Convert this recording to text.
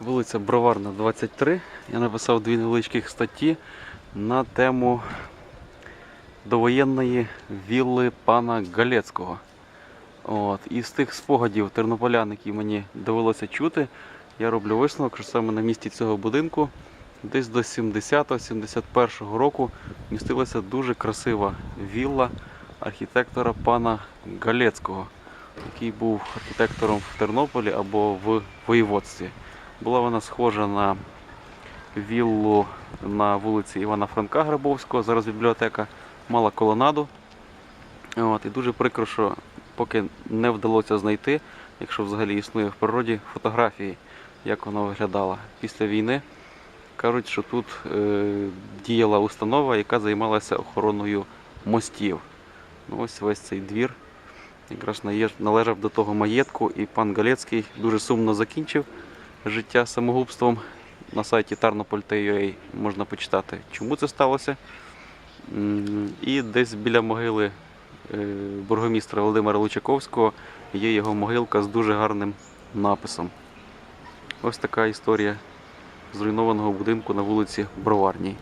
Вулиця Броварна, 23. Я написав дві невеличких статті на тему довоєнної вілли пана Галецького. От. І з тих спогадів тернополян, які мені довелося чути, я роблю висновок, що саме на місці цього будинку десь до 70-71 року містилася дуже красива вілла архітектора пана Галецького, який був архітектором в Тернополі або в воєводстві. Була вона схожа на віллу на вулиці Івана Франка Грабовського, зараз бібліотека, мала колонаду. От, і дуже прикро, що поки не вдалося знайти, якщо взагалі існує в природі, фотографії, як воно виглядало після війни. Кажуть, що тут е, діяла установа, яка займалася охороною мостів. Ну, ось весь цей двір якраз належав до того маєтку, і пан Галецький дуже сумно закінчив життя самогубством. На сайті Tarnopol.ua можна почитати, чому це сталося. І десь біля могили е, бургомістра Володимира Лучаковського є його могилка з дуже гарним написом. Ось така історія зруйнованого будинку на вулиці Броварній.